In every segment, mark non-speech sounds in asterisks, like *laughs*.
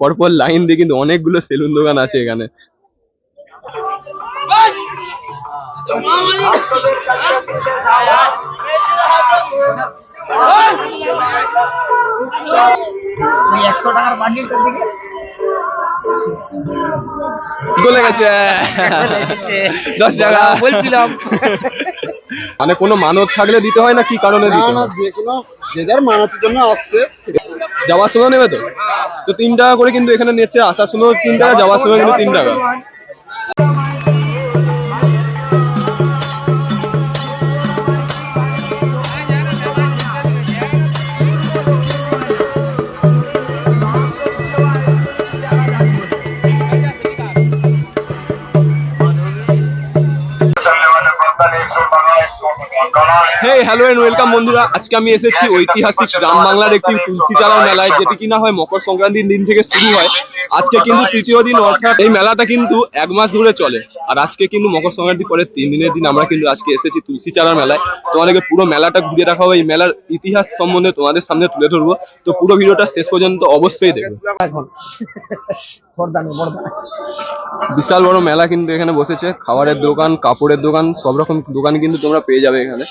পরপর লাইন দিয়ে কিন্তু অনেকগুলো সেলুন দোকান আছে এখানে। গলে গেছে। দশ টাকা। বলছিলাম। মানে কোনো মানত থাকলে দিতে হয় না কি কারণে দিতে হয়? যে কোনো যে যার মানতের জন্য আসছে যাওয়ার সময় নেবে তো? তো তিন টাকা করে কিন্তু এখানে নিচ্ছে আসার সময় তিন টাকা যাওয়ার সময় কিন্তু তিন টাকা। হ্যালো এন্ড ওয়েলকাম বন্ধুরা আজকে আমি এসেছি ঐতিহাসিক গ্রাম বাংলার একটি তুলসী চালার মেলায় যেটি কিনা হয় মকর সংক্রান্তির দিন থেকে শুরু হয়। আজকে কিন্তু তৃতীয় দিন অর্থাৎ এই মেলাটা কিন্তু এক মাস ধরে চলে। আর আজকে কিন্তু মকর সংক্রান্তির পরে তিন দিনের দিন আমরা কিন্তু আজকে এসেছি তুলসী চালার মেলায়। তোমাদেরকে পুরো মেলাটা ঘুরে দেখা হবে এই মেলার ইতিহাস সম্বন্ধে তোমাদের সামনে তুলে ধরবো। তো পুরো ভিডিওটা শেষ পর্যন্ত অবশ্যই দেখবে বিশাল বড় মেলা কিন্তু এখানে বসেছে খাবারের দোকান কাপড়ের দোকান সব রকম দোকান কিন্তু তোমরা পেয়ে যাবে এখানে।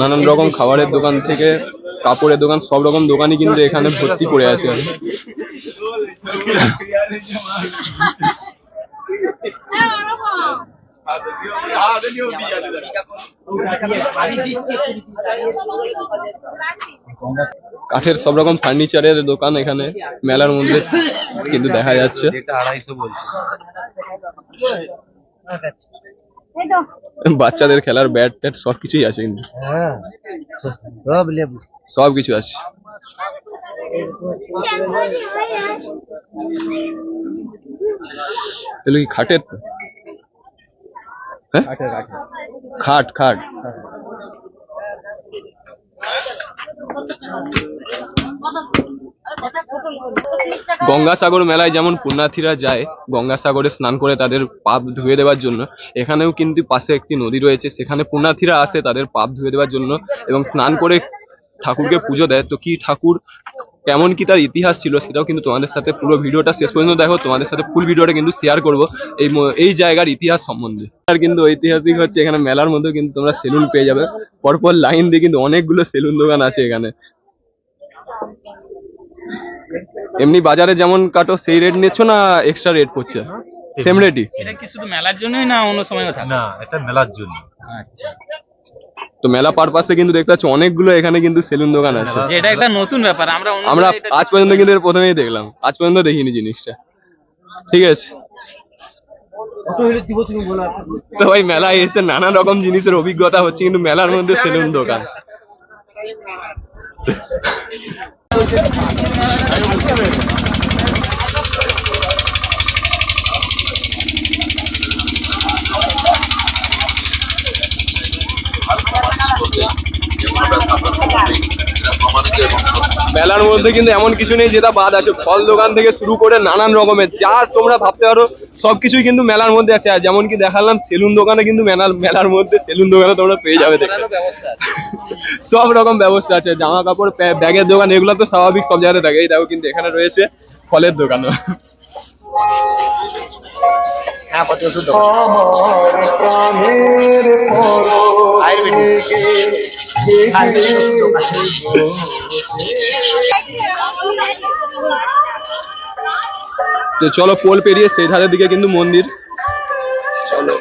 নানান রকম খাবারের দোকান থেকে, কাপড়ের দোকান, সব রকম দোকানই কিন্তু এখানে ভর্তি করে আছে। কাঠের সব রকম ফার্নিচারের দোকান এখানে, মেলার মধ্যে কিন্তু দেখা যাচ্ছে। বাচ্চাদের খেলার ব্যাট ট্যাট সব কিছুই আছে কিন্তু। হ্যাঁ সব কিছু আছে। এগুলো কি খাটের? হ্যাঁ? খাট খাট। গঙ্গাসাগর মেলায় যেমন পুণ্যার্থীরা যায়, গঙ্গাসাগরে স্নান করে তাদের পাপ ধুয়ে দেওয়ার জন্য, এখানেও কিন্তু পাশে একটি নদী রয়েছে, সেখানে পুণ্যার্থীরা আসে তাদের পাপ ধুয়ে দেওয়ার জন্য এবং স্নান করে ঠাকুরকে পুজো দেয়। তো কি ঠাকুর, কেমন কি তার ইতিহাস ছিল সেটাও কিন্তু তোমাদের সাথে পুরো ভিডিওটা শেষ পর্যন্ত দেখো, তোমাদের সাথে ফুল ভিডিওটা কিন্তু শেয়ার করব। এই এই জায়গার ইতিহাস সম্বন্ধে। আর কিন্তু ঐতিহাসিক হচ্ছে এখানে মেলার মধ্যে কিন্তু তোমরা সেলুন পেয়ে যাবে। পরপর লাইন দিয়ে কিন্তু অনেকগুলো সেলুন দোকান আছে এখানে। এমনি বাজারে যেমন কাটো সেই রেট নিচ্ছ না এক্সট্রা রেট পড়ছে সেম রেটই এটা কি শুধু মেলার জন্যই না অন্য সময়ও থাকে? না এটা মেলার জন্য। আচ্ছা। তো মেলা পারপাসে কিন্তু দেখতে পাচ্ছ অনেকগুলো এখানে কিন্তু সেলুন দোকান আছে। যেটা একটা নতুন ব্যাপার আমরা আমরা আজ পর্যন্ত কিন্তু এর প্রথমেই দেখলাম। আজ পর্যন্ত দেখিনি জিনিসটা। ঠিক আছে। কত হলে দিব তুমি বলো তো ভাই মেলায় এসে নানা রকম জিনিসের অভিজ্ঞতা হচ্ছে কিন্তু মেলার মধ্যে সেলুন দোকান। よろしくお願いします。মেলার মধ্যে কিন্তু এমন কিছু নেই যেটা বাদ আছে। ফল দোকান থেকে শুরু করে নানান রকমের যা তোমরা ভাবতে পারো সবকিছুই কিন্তু মেলার মধ্যে আছে। আর যেমন কি দেখালাম সেলুন দোকানে কিন্তু মেলার মেলার মধ্যে সেলুন দোকানে তোমরা পেয়ে যাবে আছে। *laughs* সব রকম ব্যবস্থা আছে জামা কাপড় ব্যাগের দোকান এগুলো তো স্বাভাবিক সব জায়গায় থাকে। এই দেখো কিন্তু এখানে রয়েছে ফলের দোকানও হ্যাঁ কত ওষুধ আয়ুর্বেদিক আয়ুর্বেদিক ওষুধ দোকান। তো চলো পোল পেরিয়ে সেই ধারের দিকে কিন্তু মন্দির। চলো।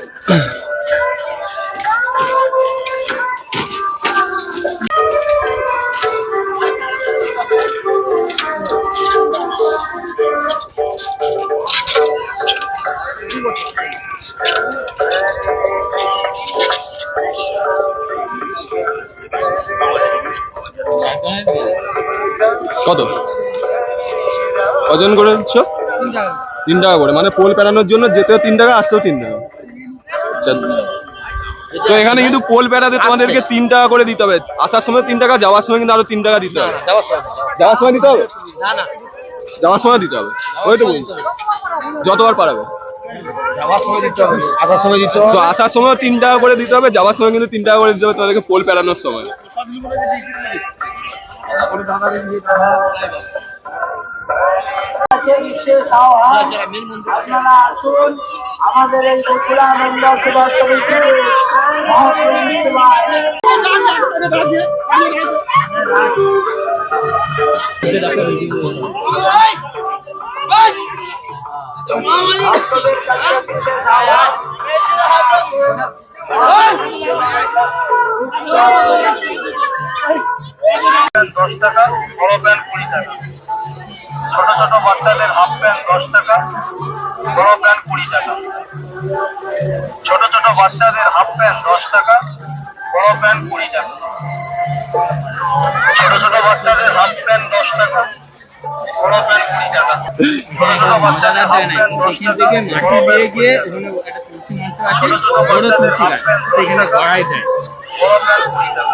কত? কজন করে দিচ্ছ তিন টাকা করে মানে পোল পেরানোর জন্য যেতেও তিন টাকা আসতেও তিন টাকা। আচ্ছা। তো এখানে কিন্তু পোল পেরাতে তোমাদেরকে তিন টাকা করে দিতে হবে। আসার সময় তিন টাকা যাওয়ার সময় কিন্তু আরও তিন টাকা দিতে হবে। যাওয়ার সময় দিতে হবে। যাওয়ার সময় দিতে হবে? ওই তো বলছি। যতবার পারাবে। যাওয়ার সময় দিতে হবে আসার সময় তো আসার সময় তিন টাকা করে দিতে হবে যাওয়ার সময় কিন্তু তিন টাকা করে দিতে হবে তোমাদেরকে পোল পেরানোর সময়। আপনারা আসুন আমাদের এই গোকুলানন্দ সেবা সমিতি। দশ টাকা বড় প্যান্ট কুড়ি টাকা ছোট ছোট বাচ্চাদের হাফ প্যান্ট দশ টাকা বড় প্যান্ট কুড়ি টাকা। ছোট ছোট বাচ্চাদের হাফ প্যান্ট দশ টাকা বড় প্যান্ট কুড়ি টাকা। ছোট ছোট বাচ্চাদের হাফ প্যান্ট দশ টাকা বড় প্যান্ট কুড়ি টাকা। ছোট ছোট বাচ্চাদের হাফ প্যান্ট দশ টাকা মাটি দিয়ে গিয়ে ওখানে একটা তুলসী মঞ্চ আছে বড় তুলসী গাছ সেখানে গড়াই দেয় বড় প্যান্ট কুড়ি টাকা।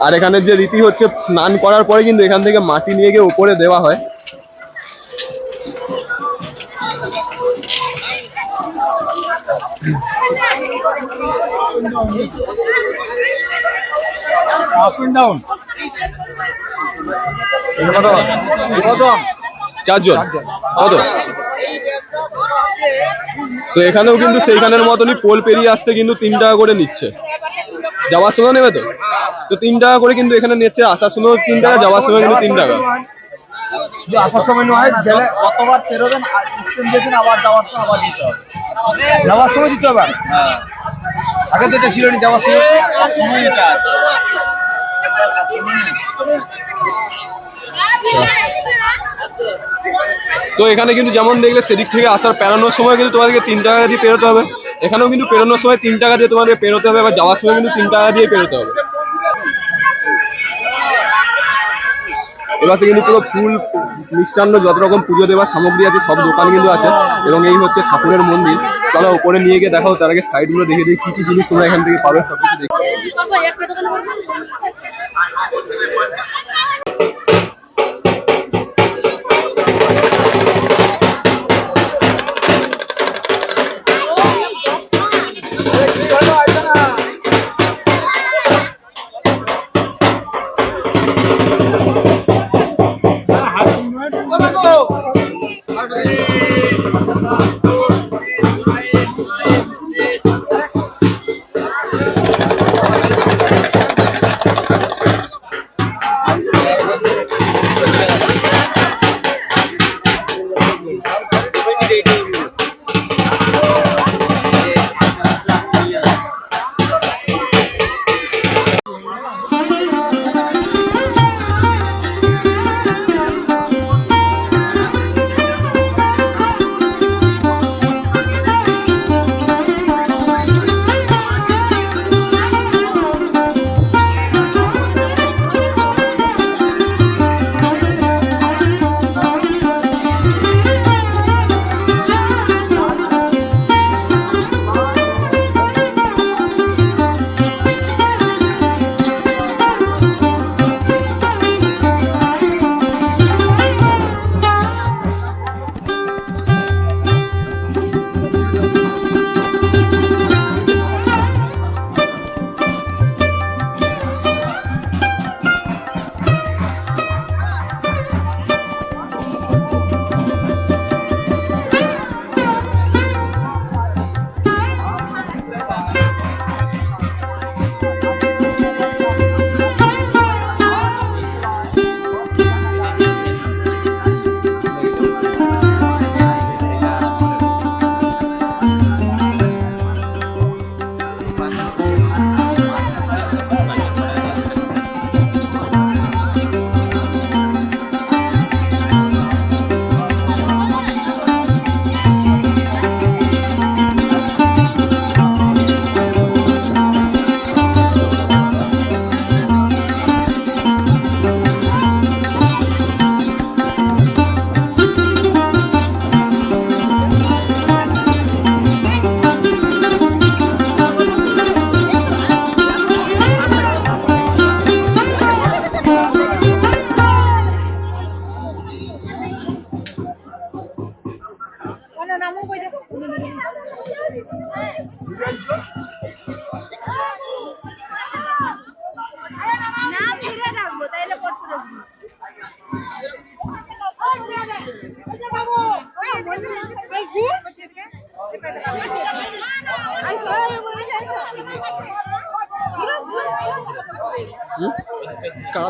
আর এখানে যে রীতি হচ্ছে স্নান করার পরে কিন্তু এখান থেকে মাটি নিয়ে গিয়ে উপরে দেওয়া হয়। চারজন। কত? তো এখানেও কিন্তু সেইখানের মতনই পোল পেরিয়ে আসতে কিন্তু তিন টাকা করে নিচ্ছে। যাওয়ার সময় নেবে তো? তো তিন টাকা করে কিন্তু এখানে নিচ্ছে আসার সময় তিন টাকা যাওয়ার সময় কিন্তু তিন টাকা। যে আসার সময় নয় গেলে কতবার পেরোবেন দিয়েছেন আবার যাওয়ার সময় আবার দিতে হবে। যাওয়ার সময় দিতে হবে আগে তো এটা ছিল না যাওয়ার সময়। সময়টা আছে তো এখানে কিন্তু যেমন দেখলে সেদিক থেকে আসার পেরানোর সময় কিন্তু তোমাদেরকে তিন টাকা দিয়ে পেরোতে হবে। এখানেও কিন্তু পেরোনোর সময় তিন টাকা দিয়ে তোমাদের পেরোতে হবে বা যাওয়ার সময় কিন্তু তিন টাকা দিয়ে পেরোতে হবে। এবার কিন্তু পুরো ফুল মিষ্টান্ন যত রকম পুজো দেওয়ার সামগ্রী আছে, সব দোকান কিন্তু আছে, এবং এই হচ্ছে ঠাকুরের মন্দির। চলো উপরে নিয়ে গিয়ে দেখাও, তার আগে সাইডগুলো দেখে দিই, কি কি জিনিস তোমরা এখান থেকে পাবে সব কিছু দেখে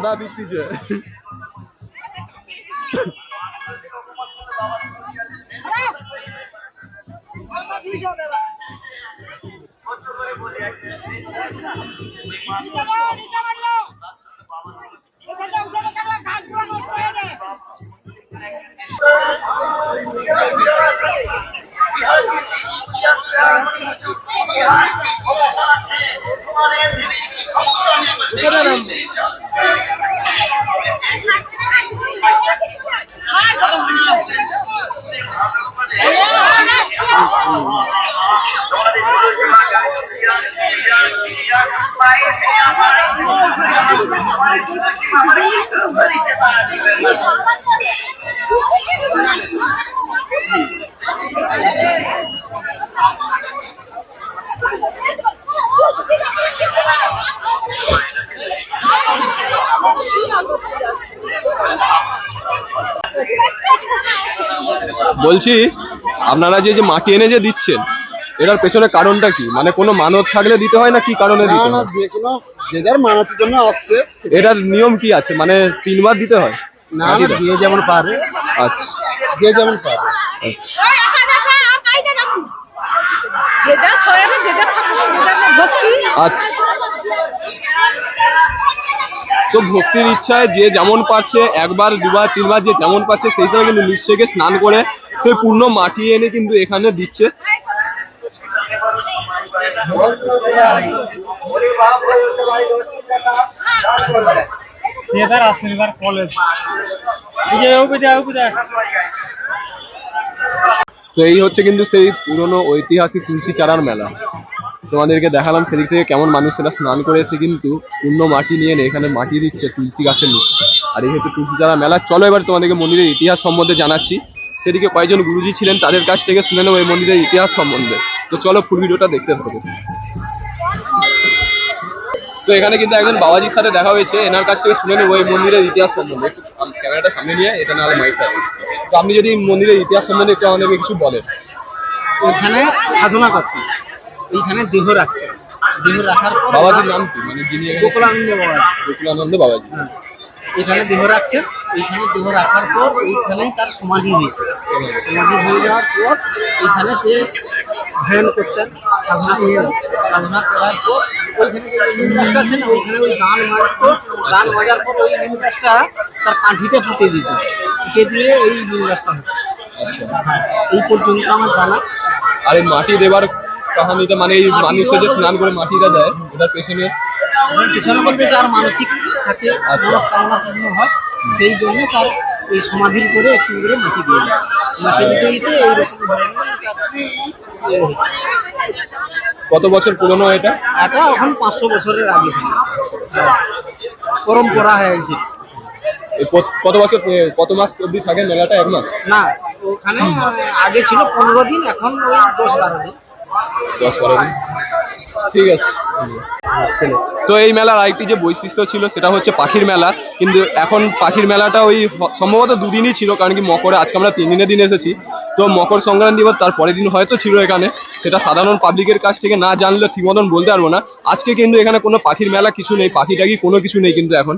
করব একটা দোকানে বলছি আপনারা যে যে মাটি এনে যে দিচ্ছেন এটার পেছনে কারণটা কি? মানে কোনো মানত থাকলে দিতে হয় না কি কারণে দিতে হয়? যে কোনো যে যার মানতের জন্য আসছে এটার নিয়ম কি আছে? মানে তিনবার দিতে হয়? না না? যে যেমন পারে। আচ্ছা। যে যেমন পারে। ভক্তি? আচ্ছা। তো ভক্তির ইচ্ছায় যে যেমন পারছে একবার দুবার তিনবার যে যেমন পাচ্ছে সেই সময় কিন্তু নিশ্চয়কে স্নান করে সে পূর্ণ মাটি এনে কিন্তু এখানে দিচ্ছে। আসেনিবার কলেজ তো এই হচ্ছে কিন্তু সেই পুরনো ঐতিহাসিক তুলসী চারার মেলা। তোমাদেরকে দেখালাম সেদিক থেকে কেমন মানুষেরা স্নান করে কিন্তু পূর্ণ মাটি নিয়ে এখানে মাটি দিচ্ছে তুলসী গাছের নিচে। আর এই হচ্ছে তুলসী চারা মেলা। চলো এবার তোমাদেরকে মন্দিরের ইতিহাস সম্বন্ধে জানাচ্ছি। সেদিকে কয়েকজন গুরুজি ছিলেন, তাদের কাছ থেকে শুনে নেব এই মন্দিরের ইতিহাস সম্বন্ধে। তো চলো ফুল ভিডিওটা দেখতে থাকো। তো এখানে কিন্তু একজন বাবাজির সাথে দেখা হয়েছে। এনার কাছ থেকে শুনে নেব এই মন্দিরের ইতিহাস সম্বন্ধে। একটু ক্যামেরাটা সামনে নিয়ে এটা নাহলে মাইকটা আছে তো আপনি যদি মন্দিরের ইতিহাস সম্বন্ধে একটু আমাদেরকে কিছু বলেন। এখানে সাধনা করতে এইখানে দেহ রাখছে। দেহ রাখার পর বাবাজির নাম কি? মানে যিনি গোকুলানন্দ বাবাজি। গোকুলানন্দ বাবাজি। এখানে দেহ রাখছে এইখানে দেহ রাখার পর এইখানে তার সমাধি হয়েছে। সমাধি হয়ে যাওয়ার পর এখানে সে ধ্যান করতেন। সাধনা সাধনা করার পর ওইখানে যে নিম আছে না ওইখানে ওই গান মারতো গান বাজার পর ওই নিম গাছটা তার কাঠিতে ফুটে দিত। ফুটে দিয়ে এই নিম হচ্ছে আচ্ছা। এই পর্যন্ত আমার জানা। আর এই মাটি দেবার কাহানিটা মানে এই মানুষে যে স্নান করে মাটিটা দেয় এটার পেছনে পিছনে বলতে যার মানসিক থাকে আচ্ছা। মনস্কামনা পূর্ণ হয়। সেই জন্য তার এই সমাধির করে একটু করে মাটি দিয়ে মাটি দিতে দিতে এইরকম ধরনের। কত বছর পুরনো এটা? এটা এখন পাঁচশো বছরের আগে পরম্পরা হয়ে গেছে। কত- কত বছর কত মাস অবধি থাকে মেলাটা? এক মাস? না ওখানে আগে ছিল পনেরো দিন এখন ওই দশ বারো দিন। ঠিক আছে। তো এই মেলার আরেকটি যে বৈশিষ্ট্য ছিল, সেটা হচ্ছে পাখির মেলা। কিন্তু এখন পাখির মেলাটা ওই সম্ভবত দুদিনই ছিল, কারণ কি মকরে, আজকে আমরা তিন দিনের দিন এসেছি। তো মকর সংক্রান্তি বা তার পরের দিন হয়তো ছিল এখানে। সেটা সাধারণ পাবলিকের কাছ থেকে না জানলে ঠিক মতন বলতে পারব না। আজকে কিন্তু এখানে কোনো পাখির মেলা কিছু নেই পাখি টাকি কোনো কিছু নেই কিন্তু এখন।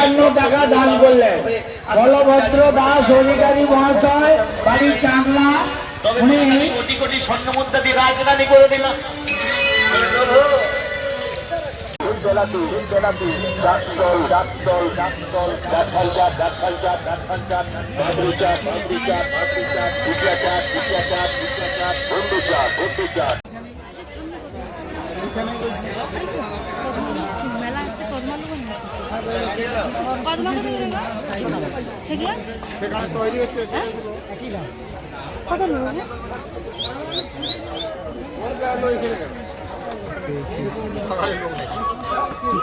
একান্ন টাকা দান করলেন। বলভদ্র দাস অধিকারী মহাশয় বাড়ি টাংলা উনি কোটি কোটি স্বর্ণ মুদ্রা দিয়ে রাজধানী করে দিলাম। কত করে সেগুলো? সেখানে তৈরি হচ্ছে। একই দাম কত নেব কেন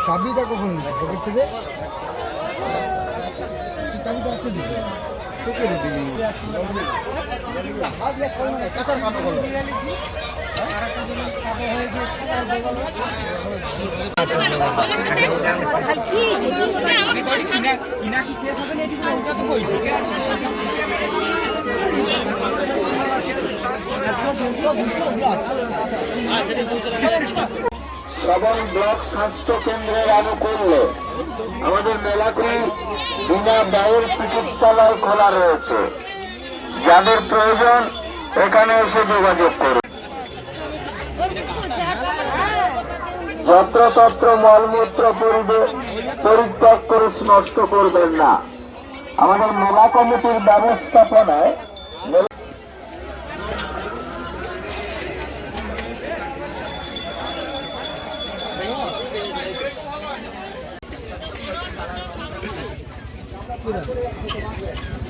চাবিটা কখন পকেট থেকে? চাবিটা একটু দিবে? তোকে দিবি? কাঁচার কাটা করল কি শ্রবণ ব্লক স্বাস্থ্য কেন্দ্রের আনুকূল্যে। আমাদের মেলাতে বিনা ব্যয়ের চিকিৎসালয় খোলা রয়েছে। যাদের প্রয়োজন, এখানে এসে যোগাযোগ করুন। যত্রতত্র মলমূত্র পরিবে পরিত্যাগ করে নষ্ট করবেন না। আমাদের মেলা কমিটির ব্যবস্থাপনায় চারশো